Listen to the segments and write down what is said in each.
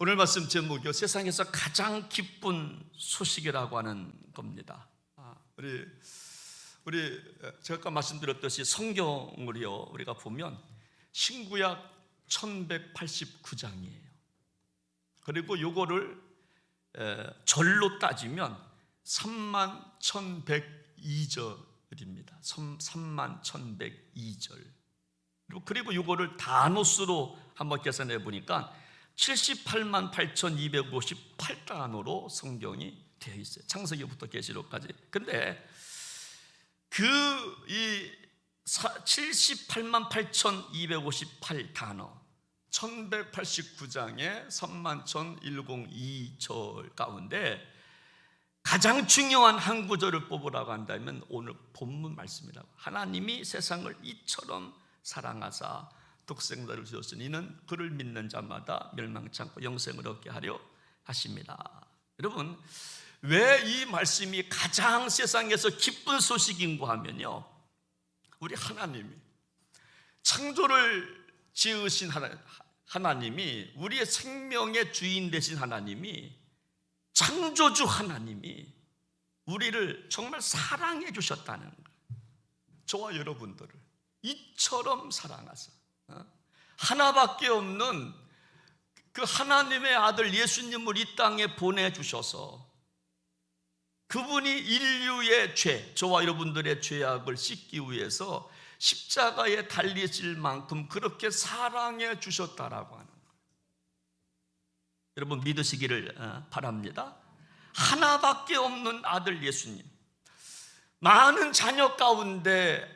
오늘 말씀 제목이요 세상에서 가장 기쁜 소식이라고 하는 겁니다. 아, 우리 우리 제가 아까 말씀드렸듯이 성경을요 우리가 보면 신구약 1189장이에요. 그리고 요거를 에, 절로 따지면 3만 1102절입니다. 3만 1102절. 그리고 요거를 단어수로 한번 계산해 보니까 78만 8,258단어로 성경이 되어 있어요. 창세기부터 계시록까지. 근데 그이 78만 8,258 단어 1189장의 3만 1,102절 가운데 가장 중요한 한 구절을 뽑으라고 한다면 오늘 본문 말씀이라고 하나님이 세상을 이처럼 사랑하사 독생자를 주셨으니 이는 그를 믿는 자마다 멸망치 않고 영생을 얻게 하려 하십니다. 여러분 왜 이 말씀이 가장 세상에서 기쁜 소식인고 하면요. 우리 하나님이 창조를 지으신 하나, 하나님이 우리의 생명의 주인 되신 하나님이 창조주 하나님이 우리를 정말 사랑해 주셨다는 거예요. 저와 여러분들을 이처럼 사랑하사 어? 하나밖에 없는 그 하나님의 아들 예수님을 이 땅에 보내주셔서 그분이 인류의 죄, 저와 여러분들의 죄악을 씻기 위해서 십자가에 달리실 만큼 그렇게 사랑해 주셨다라고 하는 거예요. 여러분 믿으시기를 어, 바랍니다. 하나밖에 없는 아들 예수님. 많은 자녀 가운데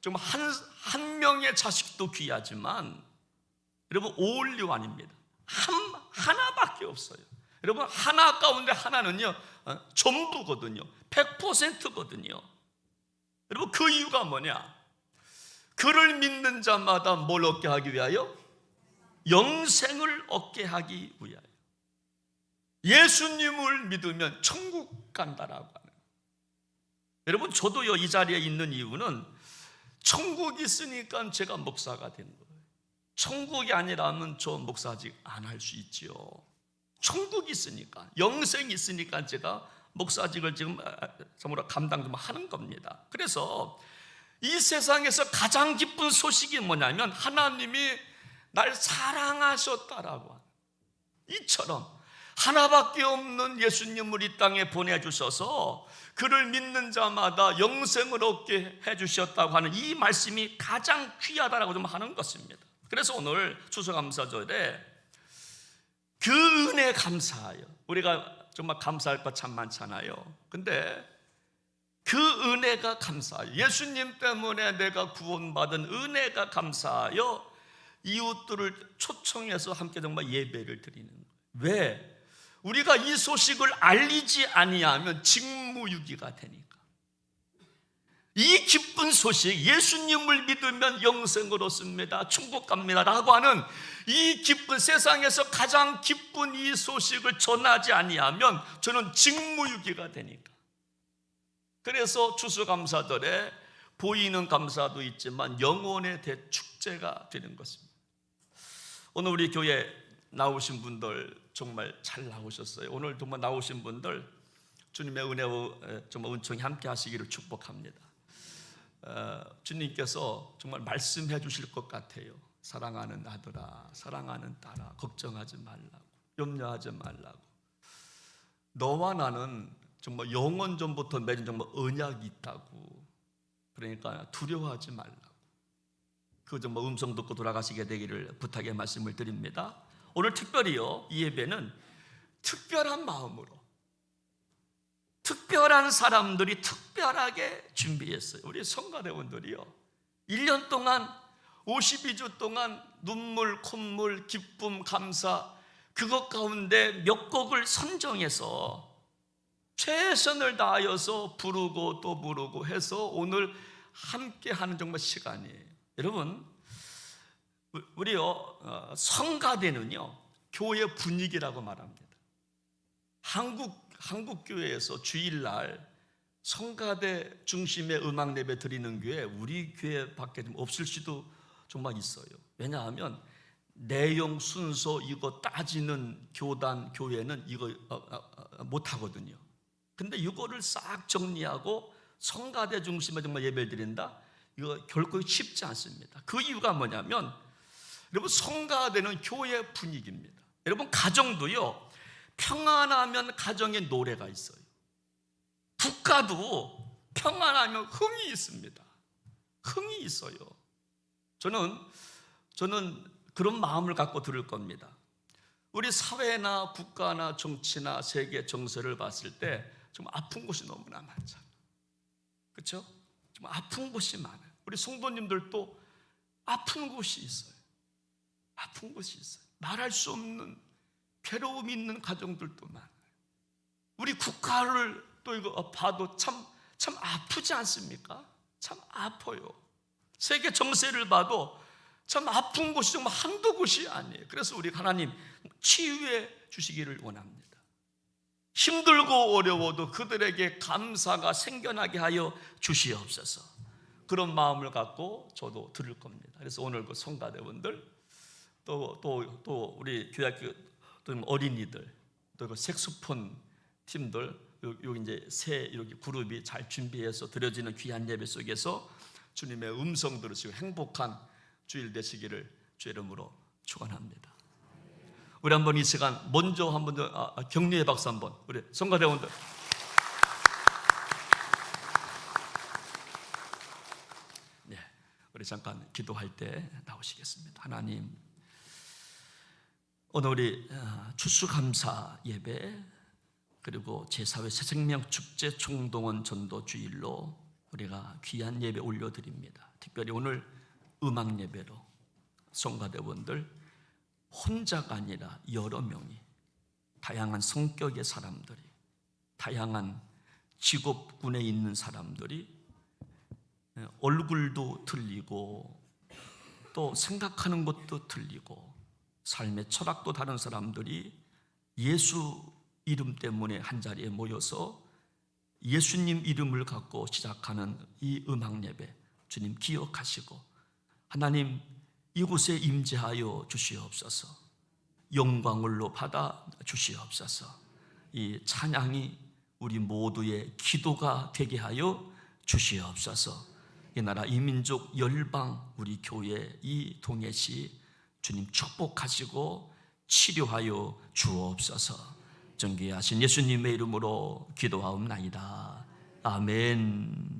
좀 한 한 명의 자식도 귀하지만 여러분 오올리오 아닙니다. 한 하나밖에 없어요. 여러분 하나 가운데 하나는요 어, 전부거든요. 100%거든요. 여러분 그 이유가 뭐냐? 그를 믿는 자마다 뭘 얻게 하기 위하여 영생을 얻게 하기 위하여 예수님을 믿으면 천국 간다라고 하는. 여러분 저도요 이 자리에 있는 이유는 천국이 있으니까 제가 목사가 된 거예요. 천국이 아니라면 저 목사직 안 할 수 있지요. 천국이 있으니까 영생이 있으니까 제가 목사직을 지금 정말 감당 좀 하는 겁니다. 그래서 이 세상에서 가장 기쁜 소식이 뭐냐면 하나님이 날 사랑하셨다라고 이처럼 하나밖에 없는 예수님을 이 땅에 보내주셔서 그를 믿는 자마다 영생을 얻게 해주셨다고 하는 이 말씀이 가장 귀하다라고 좀 하는 것입니다. 그래서 오늘 추수감사절에 그 은혜 감사하여 우리가 정말 감사할 것 참 많잖아요. 근데 그 은혜가 감사하여 예수님 때문에 내가 구원받은 은혜가 감사하여 이웃들을 초청해서 함께 정말 예배를 드리는 거예요. 왜? 우리가 이 소식을 알리지 아니하면 직무유기가 되니까. 이 기쁜 소식, 예수님을 믿으면 영생을 얻습니다. 천국 갑니다 라고 하는 이 기쁜 세상에서 가장 기쁜 이 소식을 전하지 아니하면 저는 직무유기가 되니까. 그래서 추수감사절에 보이는 감사도 있지만 영혼의 대축제가 되는 것입니다. 오늘 우리 교회 나오신 분들 정말 잘 나오셨어요. 오늘 정말 나오신 분들 주님의 은혜와 정말 은총이 함께 하시기를 축복합니다. 어, 주님께서 정말 말씀해 주실 것 같아요. 사랑하는 아들아, 사랑하는 딸아, 걱정하지 말라고, 염려하지 말라고. 너와 나는 정말 영원 전부터 맺은 정말 언약이 있다고. 그러니까 두려워하지 말라고. 그 정말 음성 듣고 돌아가시게 되기를 부탁의 말씀을 드립니다. 오늘 특별히요 이 예배는 특별한 마음으로 특별한 사람들이 특별하게 준비했어요. 우리 성가대원들이요. 1년 동안 52주 동안 눈물, 콧물, 기쁨, 감사 그것 가운데 몇 곡을 선정해서 최선을 다하여서 부르고 또 부르고 해서 오늘 함께 하는 정말 시간이에요. 여러분 우리요 어, 성가대는요 교회 분위기라고 말합니다. 한국 한국 교회에서 주일날 성가대 중심의 음악 예배 드리는 교회 우리 교회 밖에 좀 없을 수도 정말 있어요. 왜냐하면 내용 순서 이거 따지는 교단 교회는 이거 어, 어, 어, 못 하거든요. 근데 이거를 싹 정리하고 성가대 중심에 정말 예배를 드린다. 이거 결코 쉽지 않습니다. 그 이유가 뭐냐면 여러분 성가대는 교회 분위기입니다. 여러분 가정도요. 평안하면 가정에 노래가 있어요. 국가도 평안하면 흥이 있습니다. 흥이 있어요. 저는 저는 그런 마음을 갖고 들을 겁니다. 우리 사회나 국가나 정치나 세계 정세를 봤을 때 좀 아픈 곳이 너무나 많잖아요. 그렇죠? 좀 아픈 곳이 많아요. 우리 성도님들도 아픈 곳이 있어요. 아픈 곳이 있어요. 말할 수 없는 괴로움이 있는 가정들도 많아요. 우리 국가를 또 이거 봐도 참, 참 아프지 않습니까? 참 아파요. 세계 정세를 봐도 참 아픈 곳이 정말 한두 곳이 아니에요. 그래서 우리 하나님 치유해 주시기를 원합니다. 힘들고 어려워도 그들에게 감사가 생겨나게 하여 주시옵소서. 그런 마음을 갖고 저도 들을 겁니다. 그래서 오늘 그 성가대분들 또 또 또 우리 교학교 또 어린이들 또그 색소폰 팀들 여기 이제 새 이렇게 그룹이 잘 준비해서 드려지는 귀한 예배 속에서 주님의 음성 들으시고 행복한 주일 되시기를 주 이름으로 축원합니다. 우리 한번 이 시간 먼저 한번 아, 아, 격려의 박수 한번 우리 성가대원들 네, 우리 잠깐 기도할 때 나오시겠습니다. 하나님 오늘 우리 아, 추수감사 예배 그리고 제4회 새생명 축제 총동원 전도 주일로 우리가 귀한 예배 올려드립니다. 특별히 오늘 음악 예배로 성가대원들 혼자가 아니라 여러 명이 다양한 성격의 사람들이 다양한 직업군에 있는 사람들이 얼굴도 틀리고 또 생각하는 것도 틀리고 삶의 철학도 다른 사람들이 예수 이름 때문에 한 자리에 모여서 예수님 이름을 갖고 시작하는 이 음악 예배 주님 기억하시고 하나님 이곳에 임재하여 주시옵소서. 영광을로 받아 주시옵소서. 이 찬양이 우리 모두의 기도가 되게 하여 주시옵소서. 이 나라 이 민족 열방 우리 교회 이 동해시 주님 축복하시고 치료하여 주옵소서. 존귀하신 예수님의 이름으로 기도하옵나이다. 아멘.